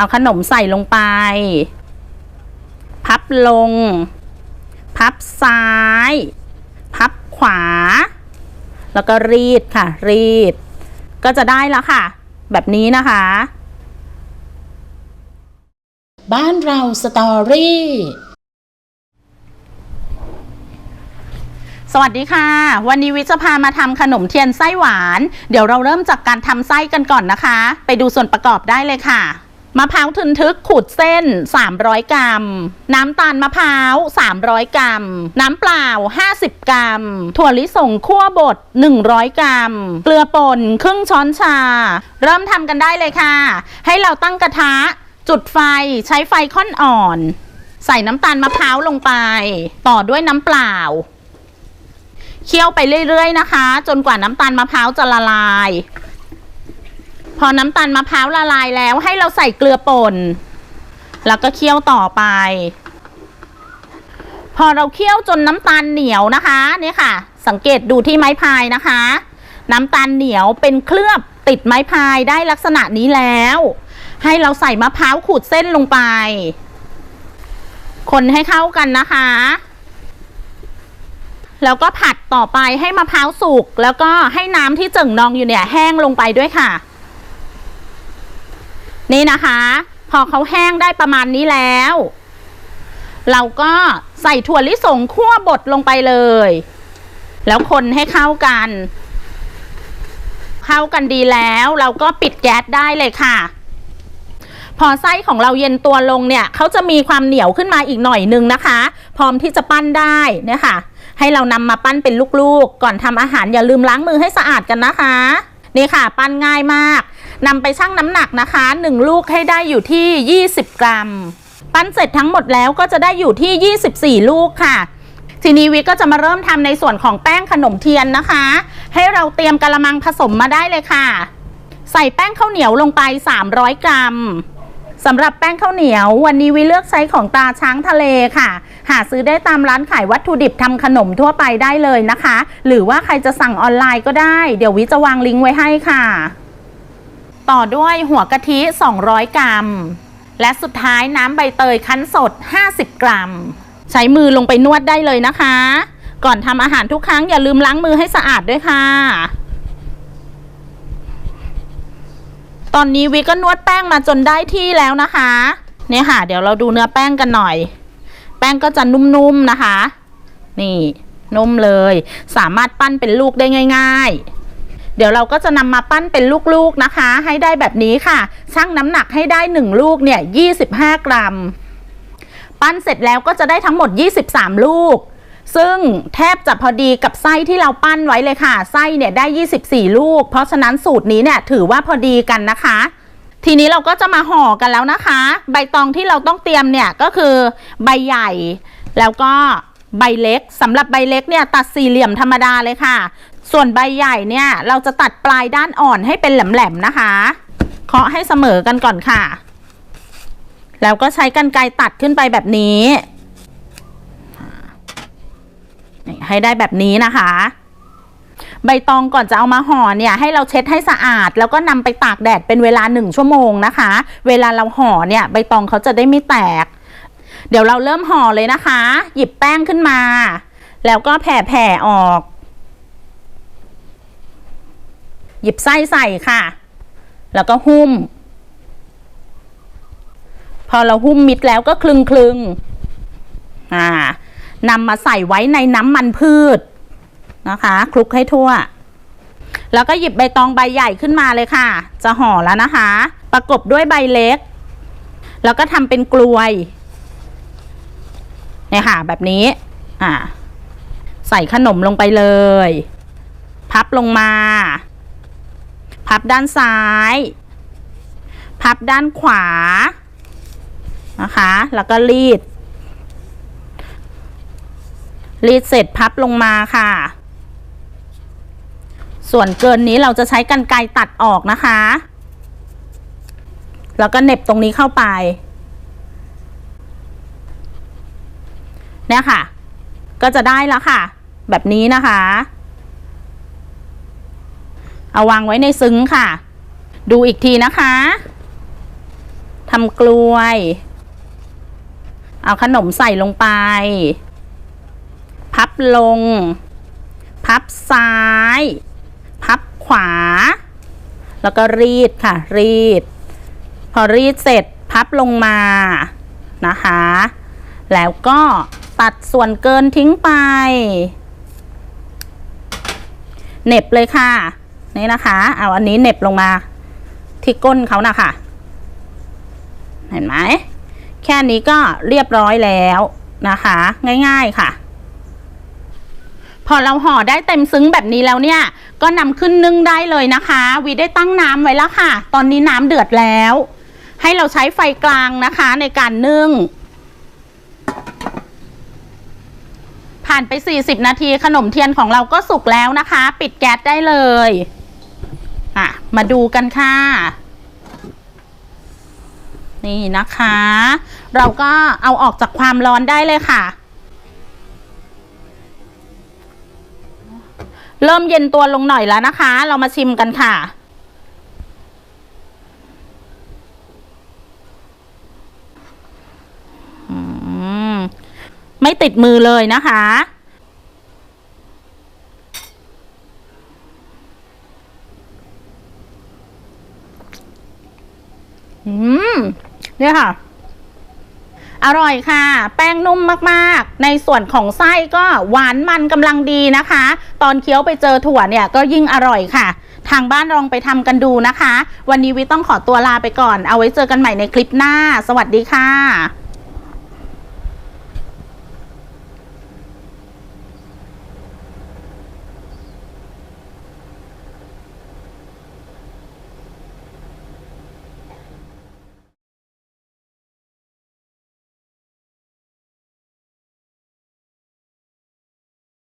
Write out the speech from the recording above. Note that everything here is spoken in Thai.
เอาขนมใส่ลงไป พับลง พับซ้าย พับขวา แล้วก็รีดค่ะ รีด ก็จะได้แล้วค่ะ แบบนี้นะคะ บ้านเราสตอรี่สวัสดีค่ะ วันนี้วิจะพามาทำขนมเทียนไส้หวาน เดี๋ยวเราเริ่มจากการทำไส้กันก่อนนะคะ ไปดูส่วนประกอบได้เลยค่ะ มะพร้าวทึนทึกขูดเส้น 300 กรัม น้ำตาลมะพร้าว 300 กรัม น้ำเปล่า 50 กรัม ถั่วลิสงคั่วบด 100 กรัม เกลือป่นครึ่งช้อนชา เริ่มทำกันได้เลยค่ะ ให้เราตั้งกระทะ จุดไฟใช้ไฟค่อนอ่อน ใส่น้ำตาลมะพร้าวลงไป ต่อด้วยน้ำเปล่า เคี่ยวไปเรื่อยๆนะคะ จนกว่าน้ำตาลมะพร้าวจะละลาย พอน้ำตาลมะพร้าวละลายแล้วให้เราใส่เกลือป่น แล้วก็เคี่ยวต่อไป พอเราเคี่ยวจนน้ำตาลเหนียวนะคะเนี่ยค่ะ สังเกตดูที่ไม้พายนะคะ น้ำตาลเหนียวเป็นเคลือบติดไม้พายได้ลักษณะนี้แล้ว ให้เราใส่มะพร้าวขูดเส้นลงไป คนให้เข้ากันนะคะ แล้วก็ผัดต่อไปให้มะพร้าวสุกแล้วก็ให้น้ำที่เจิ่งนองอยู่เนี่ยแห้งลงไปด้วยค่ะ นี่นะคะ พอเขาแห้งได้ประมาณนี้แล้ว เราก็ใส่ถั่วลิสงคั่วบดลงไปเลย แล้วคนให้เข้ากัน เข้ากันดีแล้วเราก็ปิดแก๊สได้เลยค่ะ พอไส้ของเราเย็นตัวลงเนี่ยเขาจะมีความเหนียวขึ้นมาอีกหน่อยนึงนะคะ พร้อมที่จะปั้นได้เนี่ยค่ะ ให้เรานำมาปั้นเป็นลูกๆก่อนทำอาหารอย่าลืมล้างมือให้สะอาดกันนะคะนี่ค่ะ ปั้นง่ายมาก นำไปชั่งน้ำหนักนะคะ 1 ลูกให้ได้อยู่ที่ 20 กรัม ปั้นเสร็จทั้งหมดแล้วก็จะได้อยู่ที่ 24 ลูกค่ะ ทีนี้วิก็จะมาเริ่มทำในส่วนของแป้งขนมเทียนนะคะ ให้เราเตรียมกระมังผสมมาได้เลยค่ะ ใส่แป้งข้าวเหนียวลงไป 300 กรัมสำหรับแป้งข้าวเหนียว วันนี้วิเลือกใช้ของตาช้างทะเลค่ะ หาซื้อได้ตามร้านขายวัตถุดิบทำขนมทั่วไปได้เลยนะคะ หรือว่าใครจะสั่งออนไลน์ก็ได้ เดี๋ยววิจะวางลิงก์ไว้ให้ค่ะ ต่อด้วยหัวกะทิ 200 กรัม และสุดท้ายน้ำใบเตยคั้นสด 50 กรัม ใช้มือลงไปนวดได้เลยนะคะ ก่อนทำอาหารทุกครั้งอย่าลืมล้างมือให้สะอาดด้วยค่ะ ตอนนี้วิก็นวดแป้งมาจนได้ที่แล้วนะคะ เนี่ยค่ะ เดี๋ยวเราดูเนื้อแป้งกันหน่อย แป้งก็จะนุ่มๆนะคะ นี่นุ่มเลย สามารถปั้นเป็นลูกได้ง่าย ๆ เดี๋ยวเราก็จะนำมาปั้นเป็นลูกๆนะคะ ให้ได้แบบนี้ค่ะชั่งน้ำหนักให้ได้หนึ่งลูกเนี่ย25 กรัม ปั้นเสร็จแล้วก็จะได้ทั้งหมด 23 ลูก ซึ่งแทบจะพอดีกับไส้ที่เราปั้นไว้เลยค่ะ ไส้เนี่ยได้ 24 ลูก เพราะฉะนั้นสูตรนี้เนี่ยถือว่าพอดีกันนะคะทีนี้เราก็จะมาห่อกันแล้วนะคะ ใบตองที่เราต้องเตรียมเนี่ยก็คือใบใหญ่ แล้วก็ใบเล็กสำหรับใบเล็กเนี่ยตัดสี่เหลี่ยมธรรมดาเลยค่ะ ส่วนใบใหญ่เนี่ยเราจะตัดปลายด้านอ่อนให้เป็นแหลมๆนะคะ เคาะให้เสมอกันก่อนค่ะ แล้วก็ใช้กรรไกรตัดขึ้นไปแบบนี้ให้ได้แบบนี้นะคะ ใบตองก่อนจะเอามาห่อเนี่ยให้เราเช็ดให้สะอาด แล้วก็นำไปตากแดดเป็นเวลาหนึ่งชั่วโมงนะคะ เวลาเราห่อเนี่ยใบตองเขาจะได้ไม่แตก เดี๋ยวเราเริ่มห่อเลยนะคะ หยิบแป้งขึ้นมา แล้วก็แผ่แผ่ออก หยิบไส้ใส่ค่ะ แล้วก็หุ้ม พอเราหุ้มมิดแล้วก็คลึงคลึงอ่านำมาใส่ไว้ในน้ำมันพืชนะคะคลุกให้ทั่ว แล้วก็หยิบใบตองใบใหญ่ขึ้นมาเลยค่ะ จะห่อแล้วนะคะ ประกบด้วยใบเล็ก แล้วก็ทำเป็นกลวยเนี่ยค่ะ แบบนี้อ่าใส่ขนมลงไปเลย พับลงมา พับด้านซ้าย พับด้านขวา นะคะ แล้วก็รีด รีดเสร็จพับลงมาค่ะ ส่วนเกินนี้เราจะใช้กันไกรตัดออกนะคะ แล้วก็เน็บตรงนี้เข้าไป เนี่ยค่ะ ก็จะได้แล้วค่ะ แบบนี้นะคะ เอาวางไว้ในซึ้งค่ะ ดูอีกทีนะคะทำกล้วย เอาขนมใส่ลงไป พับลง พับซ้าย พับขวา แล้วก็รีดค่ะ รีด พอรีดเสร็จพับลงมานะคะ แล้วก็ตัดส่วนเกินทิ้งไป เน็บเลยค่ะ นี่นะคะ เอาอันนี้เน็บลงมาที่ก้นเขานะคะ เห็นไหม แค่นี้ก็เรียบร้อยแล้วนะคะ ง่าย ๆค่ะ พอเราห่อได้เต็มซึ้งแบบนี้แล้วเนี่ย ก็นำขึ้นนึ่งได้เลยนะคะ วีได้ตั้งน้ำไว้แล้วค่ะ ตอนนี้น้ำเดือดแล้ว ให้เราใช้ไฟกลางนะคะในการนึ่งผ่านไป 40 นาทีขนมเทียนของเราก็สุกแล้วนะคะ ปิดแก๊สได้เลย อะ มาดูกันค่ะ นี่นะคะ เราก็เอาออกจากความร้อนได้เลยค่ะ เริ่มเย็นตัวลงหน่อยแล้วนะคะ เรามาชิมกันค่ะอืมไม่ติดมือเลยนะคะ อืมเนี่ยค่ะ อร่อยค่ะ แป้งนุ่มมากๆ ในส่วนของไส้ก็หวานมันกำลังดีนะคะ ตอนเคี้ยวไปเจอถั่วเนี่ยก็ยิ่งอร่อยค่ะ ทางบ้านลองไปทำกันดูนะคะ วันนี้วิต้องขอตัวลาไปก่อน เอาไว้เจอกันใหม่ในคลิปหน้า สวัสดีค่ะ